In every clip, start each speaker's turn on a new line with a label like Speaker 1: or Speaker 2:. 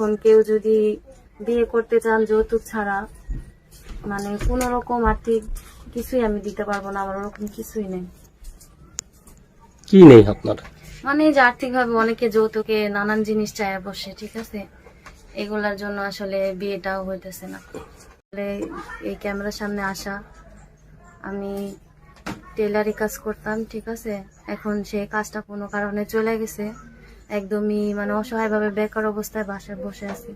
Speaker 1: এখন কেউ যদি বিয়ে করতে চান যৌতুক ছাড়া মানে কোনো রকম আর্থিক কিছুই আমি দিতে পারব না আমার ওরকম কিছুই নেই।
Speaker 2: কি নেই আপনার?
Speaker 1: মানে যে আর্থিকভাবে অনেকে যৌতুকে নানান জিনিস চায় বসে ঠিক আছে? এগুলার জন্য আসলে বিয়েটাও হইতেছে না। এই ক্যামেরার সামনে আসা আমি টেলারি কাজ করতাম ঠিক আছে? এখন সেই কাজটা কোনো কারণে চলে গেছে। একদমই মানে অসহায়ভাবে বেকার অবস্থায় বাসায় বসে আছি।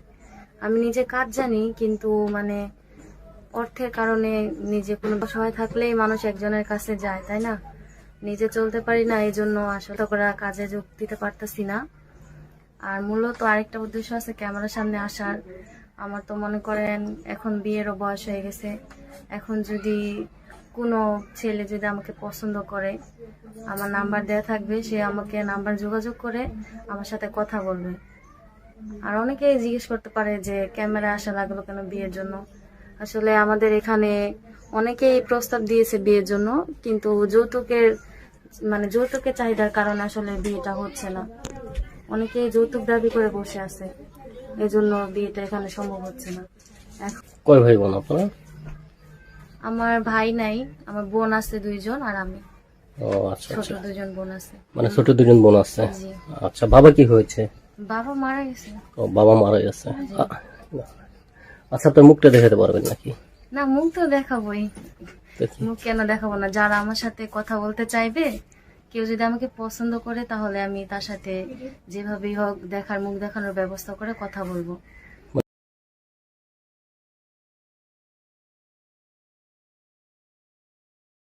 Speaker 1: আমি নিজে কাজ জানি, কিন্তু মানে অর্থের কারণে নিজে কোনো অসহায় থাকলেই মানুষ একজনের কাছে যায়, তাই না? নিজে চলতে পারি না এই জন্য আসলে করে কাজে যোগ দিতে পারতেছি না। আর মূলত আরেকটা উদ্দেশ্য আছে ক্যামেরার সামনে আসার। আমার তো মনে করেন এখন বিয়েরও বয়স হয়ে গেছে। এখন যদি কোনো ছেলে যদি আমাকে পছন্দ করে, আমার নাম্বার দেওয়া থাকবে, সে আমাকে নাম্বার যোগাযোগ করে আমার সাথে কথা বলবে। আর অনেকেই জিজ্ঞেস করতে পারে যে, ক্যামেরা আসা লাগল কেন বিয়ের জন্য? আসলে আমাদের এখানে অনেকেই প্রস্তাব দিয়েছে বিয়ের জন্য, কিন্তু যৌতুকের মানে যৌতুকের চাহিদার কারণে আসলে বিয়েটা হচ্ছে না। অনেকেই যৌতুক দাবি করে বসে আছে, এজন্য বিয়েটা এখানে সম্ভব হচ্ছে না।
Speaker 2: কয় ভাই বোন আপনারা?
Speaker 1: আমার ভাই নাই আমার বোন আছে দুইজন আর আমি।
Speaker 2: ও আচ্ছা
Speaker 1: ছোট
Speaker 2: আচ্ছা।
Speaker 1: দুজন বোন আছে।
Speaker 2: মানে ছোট দুজন বোন আছে?
Speaker 1: জি।
Speaker 2: আচ্ছা বাবা কি হয়েছে?
Speaker 1: বাবা মারা গেছে।
Speaker 2: ও বাবা মারা গেছে। আ- আচ্ছা তো মুখটা দেখাতে পারবেন নাকি?
Speaker 1: না মুখ তো দেখাবোই।
Speaker 2: দেখি
Speaker 1: মুখ কেন দেখাবো না? যারা আমার সাথে কথা বলতে চাইবে কেউ যদি আমাকে পছন্দ করে তাহলে আমি তার সাথে যেভাবেই হোক দেখার মুখ দেখানোর ব্যবস্থা করে কথা বলব।